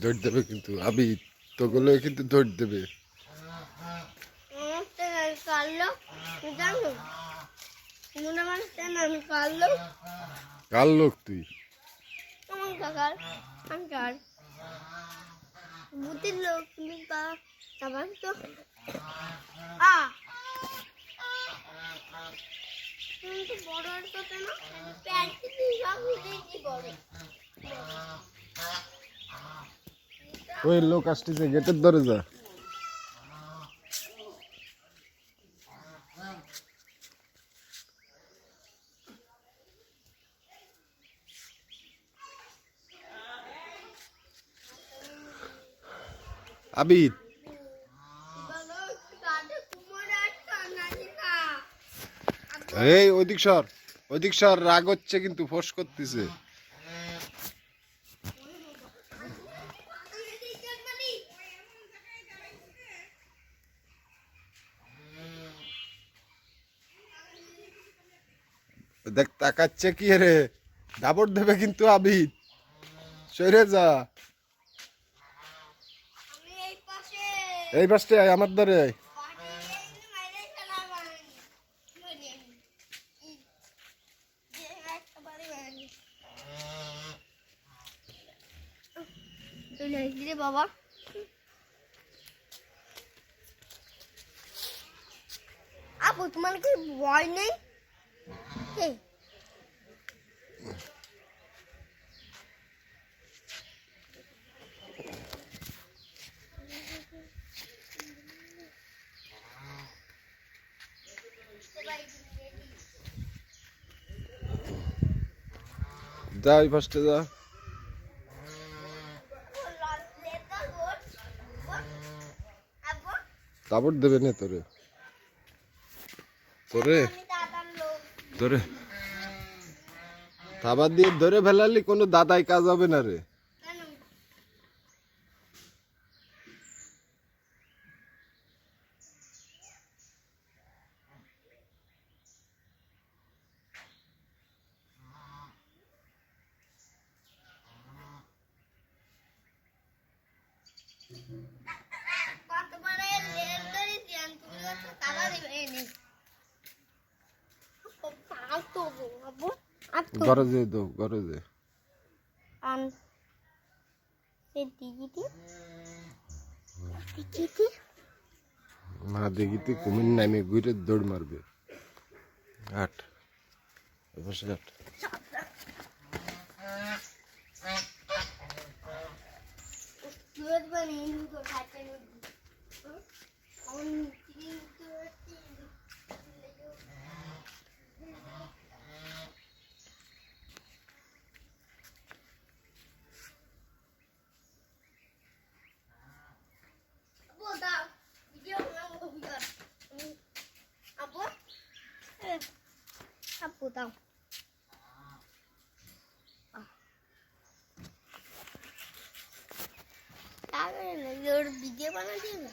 দৌড় দেবে কিন্তু আবি তোগুলো কিন্তু দৌড় দেবে। আমি কার লোক তুই? আমি বুদ্ধির লোক তা তো আ তো বড় কথা না প্যান্ট বড়। ওই লোক আসতেছে গেটের যা আবিদ। এই ওইদিক সর ওইদিক সর, রাগ হচ্ছে কিন্তু, ফোস করতেছে। দেখ তাকাচ্ছে কি রে? দাবর দেবে কিন্তু আবিদ। সরে যা। এই পাশে। আয়, আমার ধরে বাবা। আপু তোমার কি ভয় নেই? যা ওই ফার্স্টে যা। আপু, দেবে না তোরে। তোরে? ধরে। থাবা দিয়ে ধরে ফেলালি কোনো দাদাই কাজ হবে না রে। কেন কতবারে লেট করেছি আমি তুমি হচ্ছে তালা দিবে এই নে। আর তো বাবু আর তো ঘরে যে দো ঘরে যে আন সে দিগিটি। দিগিটি? না দেখি কুমির নামে ঘুরে দৌড় মারবে। আট। এপাশে আট। দুধ বানিয়ে দুধ খাতে আমি adam. Ben öyle diyorum. Bir de bana değil mi?